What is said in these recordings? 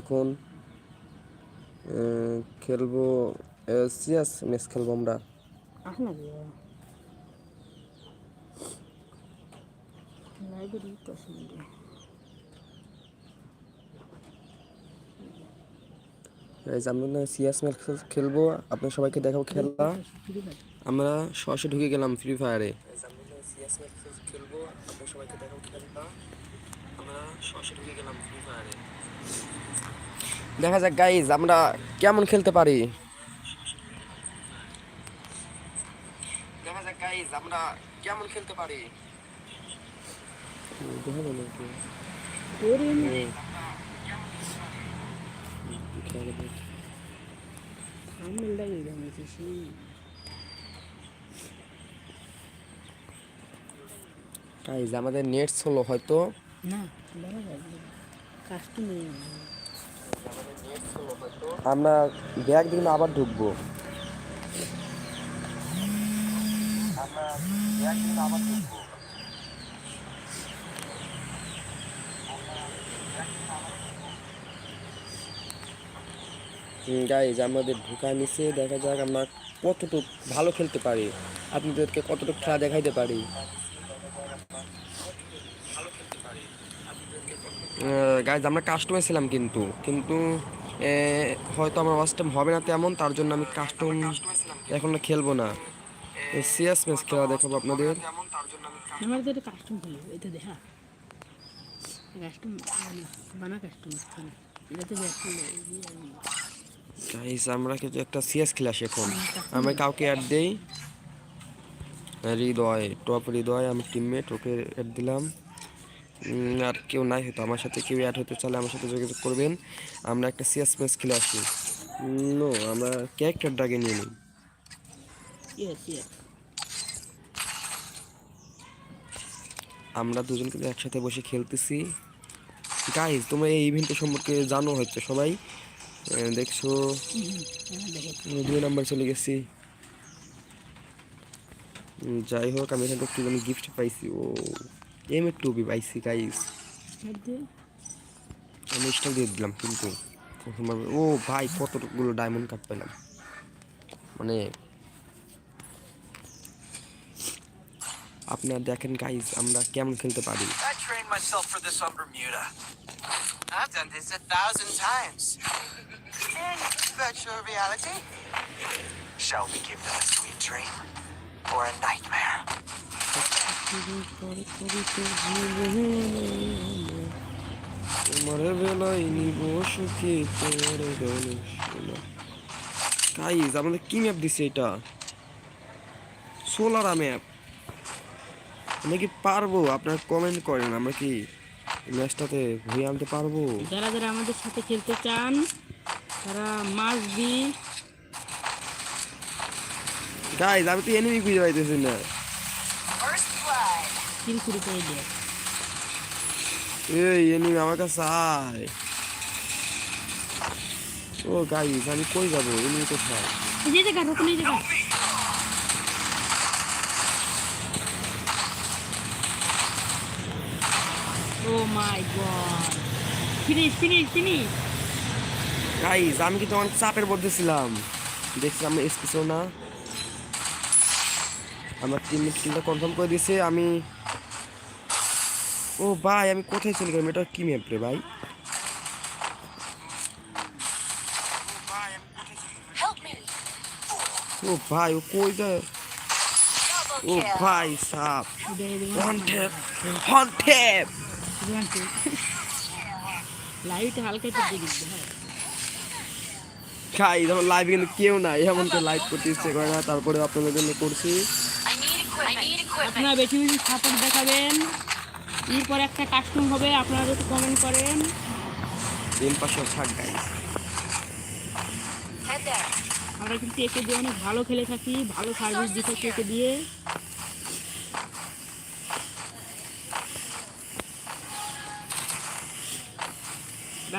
এখন খেলব CS match খেলব আমরা। ম্যাচ খেলব আপনার সবাইকে দেখাবো খেলা। আমরা সরাসরি ঢুকে গেলাম ফ্রি ফায়ারে খেলব আপনার সবাইকে দেখাবো খেলা আমরা সরাসরি ঢুকে গেলাম ফ্রি ফায়ারে দেখা যাক গাইজ আমরা কেমন খেলতে পারি? দেখা গাইজ আমাদের নেট হলো হয়তো না বলা যাবে কাস্টম নেই আমরা ব্যাগ দিন আবার ঢুকবো। আমরা ব্যাগ দিন আবার ঢুকবো। গাইজ আমাদের ঢুকা নিচে দেখা যাক আমরা কতটুকু ভালো খেলতে পারি। আপনাদেরকে কতটুকু খেলা দেখাইতে পারি। গাইজ আমরা কাস্টমে ছিলাম কিন্তু কিন্তু হয়তো আমার ওয়াস্টাম হবে না তেমন তার জন্য আমি কাস্টম এখন আর খেলব না সিএস ম্যাচ খেলা দেখাবো আপনাদের আমার তো এটা কাস্টম হলো এটা দেখা কাস্টম বানা কাস্টম এটাতে গাইজ আমরা কিন্তু একটা সিএস খেলে এখন আমরা কাউকে অ্যাড দেই হৃদয় টপ হৃদয় আমি টিমমেট ওকে অ্যাড দিলাম আর কেউ নাই হয়তো। আমার সাথে কেউ অ্যাড হতে চাইলে আমার সাথে যোগাযোগ করবেন। আমরা একটা সিএস ম্যাচ খেলে আসি। নো আমরা ক্যারেক্টারটাকে নিয়ে নিই। আমরা দুজন কিন্তু একসাথে বসে খেলতেছি। গাইজ তোমরা এই ইভেন্টের সম্পর্কে জানো হয়তো সবাই। দেখছ। দুই নাম্বার চলে গেছি। যাই হোক আমি এখান থেকে আমি গিফট পাইছি। ও এম একটু পাইছি গাইস আমি স্টল দিয়ে দিলাম কিন্তু ও ভাই কতগুলো ডায়মন্ড কাট পেলাম। মানে আপনারা দেখেন গাইস আমরা কেমন খেলতে পারি। Shall we give them a sweet dream or a nightmare? তোমার বেলায় নিব সুখী তোমার গাইজ আমাদের কি ম্যাপ দিছে এটা? সোলারা ম্যাপ আমরা কি পারব? আপনারা কমেন্ট করেন আমরা কি ম্যাচটাতে ঘুরে আনতে পারব? যারা যারা আমাদের সাথে খেলতে চান তারা মাছ বি গাইজ আমি তো এনিমি খুঁজে পাইতেছি না. কিল শুরু করে দেয়। এই এনিমি আমার কাছে আয়। ও গাইজ আমি কই যাব? এনিমি কোথায়? এই জায়গা রকম এই জায়গা গাইজ আমি কিন্তু অনেক চাপের মধ্যে ছিলাম। দেখছি আমি এসপিছো না। আমার টিম কিলটা কনফার্ম করে দিয়েছে আমি ও ভাই আমি কোথায় চলে গেলাম? এটা কি ম্যাপ রে ভাই? ও ভাই ও কই যায় ও ভাই সাপ। হন্টেপ হন্টেপ লাইট হালকা খাই যেমন লাইভ কিন্তু কেউ নাই। এমন তো লাইভ করতে ইচ্ছে করে না তারপরে আপনাদের জন্য করছি I need equipment. I need equipment. আপনারা বেশি বেশি সাপোর্ট দেখাবেন। এরপর একটা কাস্টম হবে আপনারা একটু কমেন্ট করেন। তিন পাঁচশো আমরা কিন্তু একে দিয়ে অনেক ভালো খেলে থাকি ভালো সার্ভিস দিয়ে থাকি একে দিয়ে।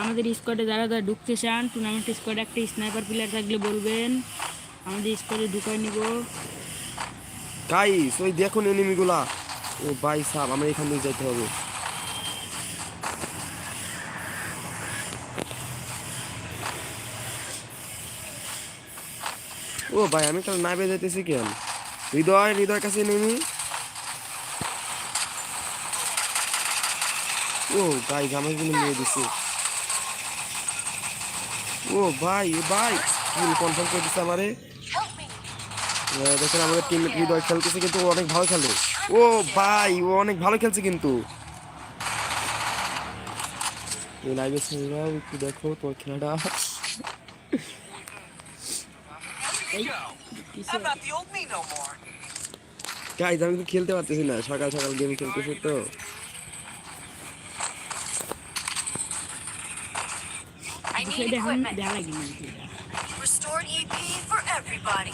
আমাদের স্কোয়াডে যারা যারা ঢুকতে চান টুর্নামেন্ট স্কোয়াডে একটা স্নাইপার প্লেয়ার থাকলে বলবেন। আমাদের স্কোয়াডে ঢুকাই নিব। গাইস ওই দেখুন এনিমিগুলা ও ভাই সাহেব, আমরা এখান থেকে যেতে হবে। ও ভাই, আমি তাহলে নাইবে যেতেছি কেন? হৃদয় হৃদয় কাছে নেমি ও ভাই জামাইগুলো নিয়ে দিছি। ও ভাই ভাই কনফার্ম করে দিচ্ছে আমারে। দেখেন আমাদের টিম হৃদয় খেলতেছে কিন্তু ও অনেক ভালো খেলে ও ভাই ও অনেক ভালো খেলছে কিন্তু এই লাইভে ছেলেরাও একটু দেখো তোর খেলাটা. গাইজ আমি তো খেলতে পারতেছি না সকাল সকাল গেম খেলতেছি তো I need equipment. Restored EP for everybody.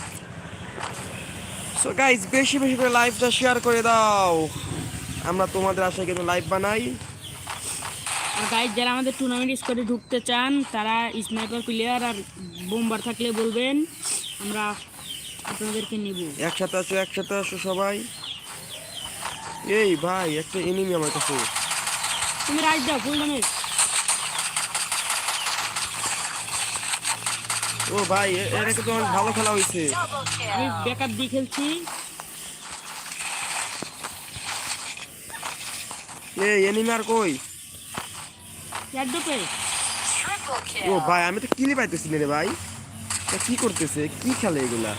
So guys বেশি বেশি করে লাইভটা শেয়ার করে দাও। আমরা তোমাদের আশায় কিন্তু লাইভ বানাই। আর গাইজ যারা আমাদের টুর্নামেন্ট স্কোয়াডে ঢুকতে চান তারা স্নাইপার প্লেয়ার আর বোমবার থাকলে বলবেন আমরা আপনাদেরকে নিব। একসাথে আসো একসাথে আসো সবাই। এই ভাই একটা এনিমি আমার কাছে। তুমি রাইট দাও ফুল ড্যামেজ ও ভাই এ- এটা কিন্তু অনেক ভালো খেলা হয়েছে। আমি. ব্যাকআপ দিয়ে খেলছি। এই এনিমি আর কই ও ভাই আমি তো কিলি পাইতেছি রে ভাই। কি করতেছে? কি খেলে এগুলা?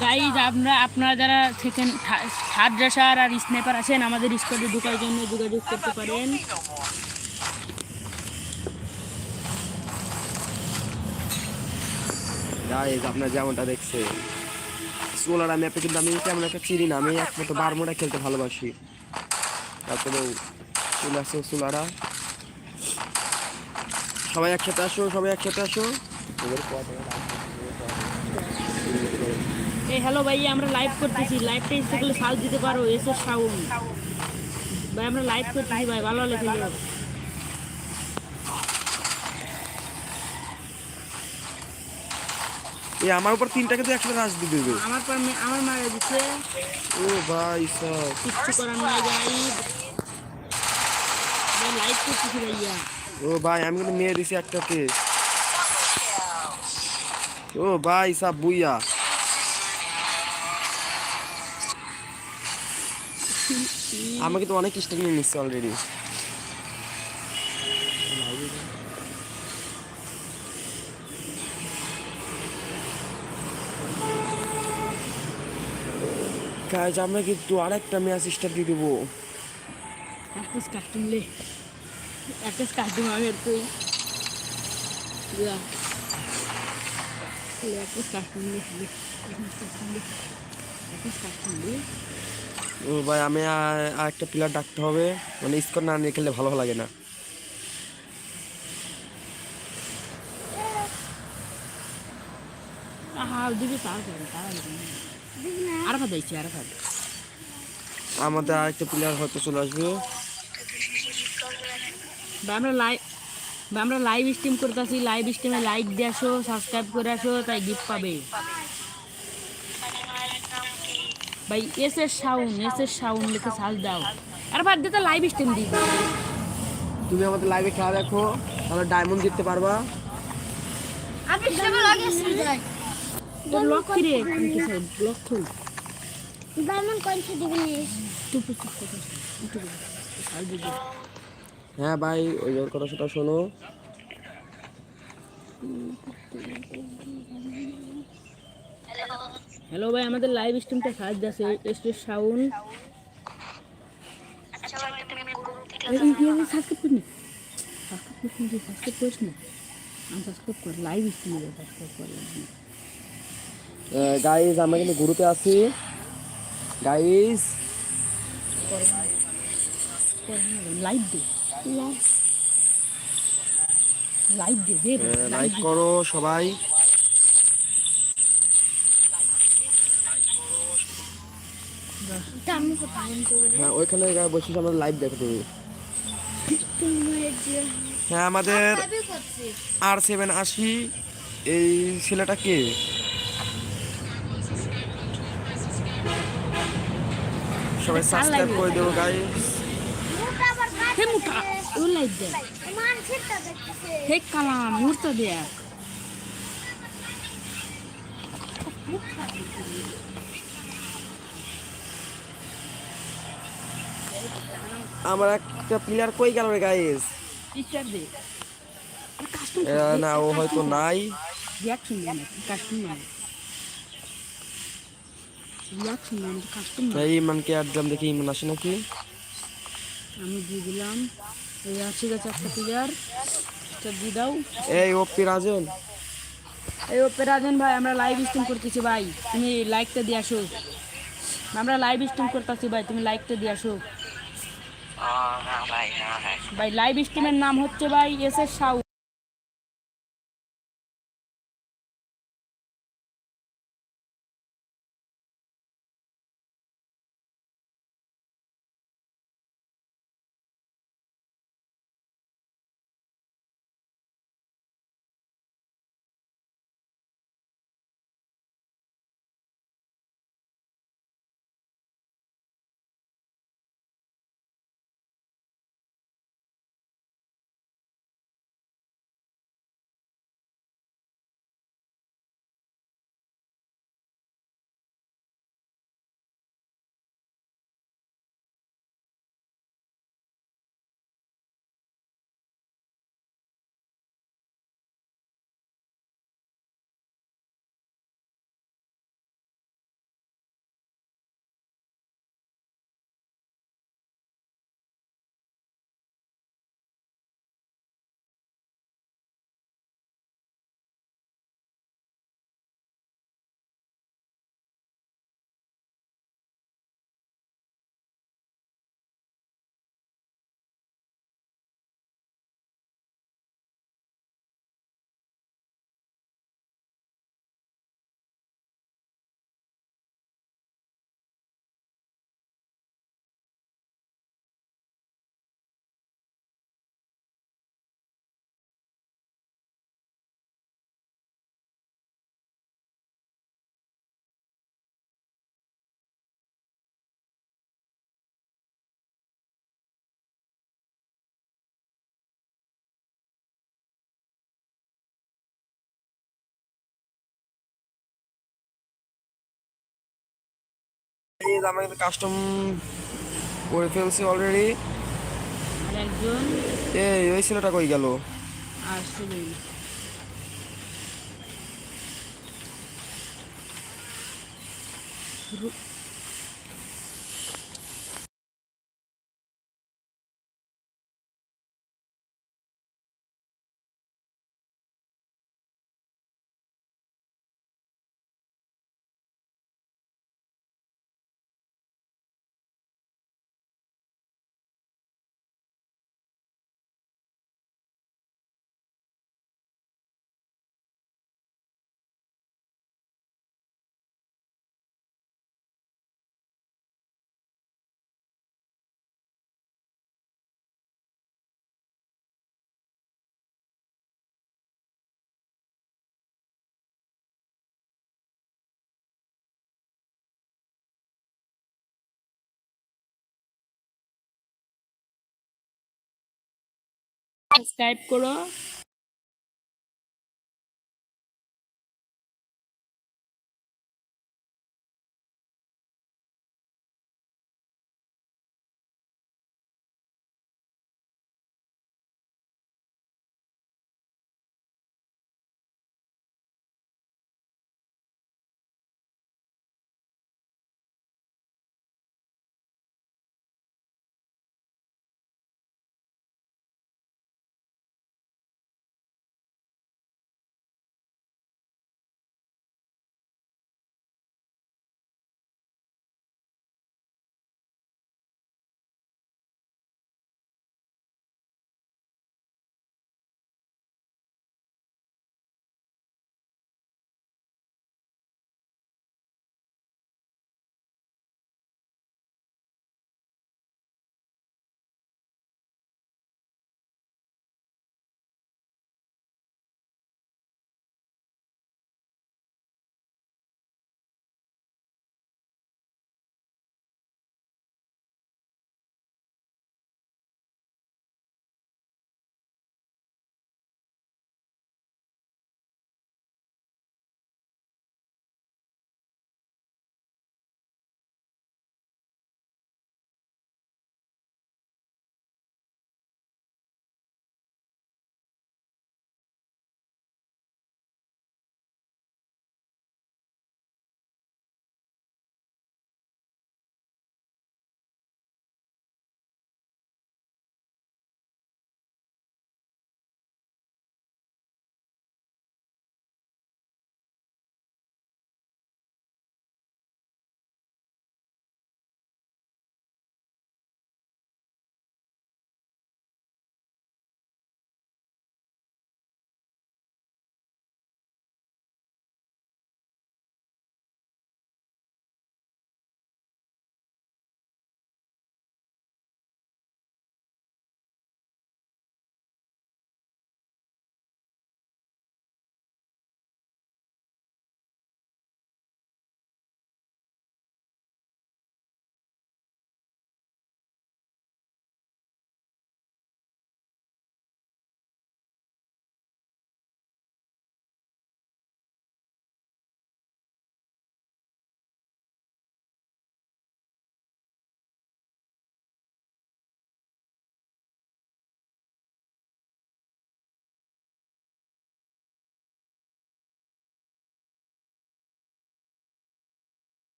গাইজ আপনারা আপনারা যারা সেকেন্ড থার্ড রেসার আর স্নাইপার আছেন আমাদের স্কোয়াডে ঢোকার জন্য যোগাযোগ করতে পারেন। গাইজ আপনার যেমনটা দেখছে সোলারা ম্যাপে কিন্তু আমি তেমন একটা চিনি না, আমি একমাত্র বারমোটা খেলতে ভালোবাসি। তারপরে চলে আসো সোলারা। সবাই একসাথে আসো, সবাই একসাথে আসো। এই হ্যালো ভাই, আমরা লাইভ করতেছি। লাইভটা ইচ্ছে করলে সাল দিতে পারো, এসে সাউন্ড ভাই, আমরা লাইভ করতেছি ভাই, ভালো হলে এই আমার উপর তিনটা কিন্তু একসাথে রাজ দিয়ে দেবে আমার পর আমার মারা দিচ্ছে ও ভাই সব কিচ্ছু করার নাই ভাই। ভাই লাইভ করতেছি ভাইয়া। ও ভাই আমি কিন্তু মেয়ে দিছি একটাকে ও ভাই সব বুইয়া। আমাকে তো অনেক স্টার নিয়ে নিচ্ছে অলরেডি কাজ আমরা কিন্তু আরেকটা ম্যাচ স্টার দিয়ে দেবো। একটা কাস্টম লে। একটা আমি তুই। ইয়া লে। একটা একটা লে। ও ভাই আমি আর- একটা প্লেয়ার ডাকতে হবে। মানে স্কোর না নিয়ে খেললে ভালো লাগে না। আহা দিবি তার তার আরাফাত আরাফাত। আমাদের আরেকটা প্লেয়ার হয়তো চলে আসবে। আমরা লাইভ আমরা লাইভ স্ট্রিম করতেছি লাইভ স্ট্রিমে লাইক দিয়ে আসো সাবস্ক্রাইব করে আসো তাই গিফট পাবে। ভাই এস এর সাউন্ড এস এর সাউন্ড লিখে সার্চ দাও। আর বাদ দিয়ে তো লাইভ স্ট্রিম দিই তুমি আমাদের লাইভে খেলা দেখো তাহলে ডায়মন্ড জিততে পারবা। আমি সেগুলো আগে যাই তোর লক লক খুল ডায়মন্ড কয়েন দিবি হ্যাঁ ভাই ওই ওর কথা সেটা শোনো। হ্যালো ভাই আমাদের লাইভ স্ট্রিমটা দিয়েছে এস এর সাউন্ড সাবস্ক্রাইব করিনি সাবস্ক্রাইব করিনি সাবস্ক্রাইব করিস না? আমি সাবস্ক্রাইব কর লাইভ স্ট্রিমে সাবস্ক্রাইব কর। গাইজ আমরা কিন্তু গ্রুপে আছি। গাইজ লাইভ দে লাইভ দে দে লাইক করো সবাই। হ্যাঁ ওইখানে বসে আমরা লাইভ দেখো তুমি হ্যাঁ আমাদের আর সেভেন আশি এই ছেলেটা কে? সবাই সাবস্ক্রাইব করে দেবো গাইজ হে মুঠা ও লাইভ দে মানসিকটা দেখতেছে হে কালাম মুহূর্ত দেখ আমার একটা প্লেয়ার কই গেল রে গাইস টিচার দে কাস্টম না ও হয়তো নাই রিয়াকশন দেয় না কাস্টম মানে রিয়াকশন দেয় না কাস্টম এই ইমরানকে আর জাম দেখি ইমরান আসে নাকি? আমি দিয়ে দিলাম। এই আছে একটা প্লেয়ার দিয়ে দাও। এই ওপি রাজন। এই ভাই আমরা লাইভ স্ট্রিম করতেছি ভাই। তুমি লাইকটা দিয়ে আসো। আমরা লাইভ স্ট্রিম করতেছি ভাই তুমি লাইকটা দিয়ে আসো. ভাই লাইভ স্ট্রিমের নাম হচ্ছে ভাই এস এস সাউ যে আমরা কিন্তু কাস্টম করে ফেলছি অলরেডি এই ওই ছেলেটা কই গেল? আর সাবস্ক্রাইব করো।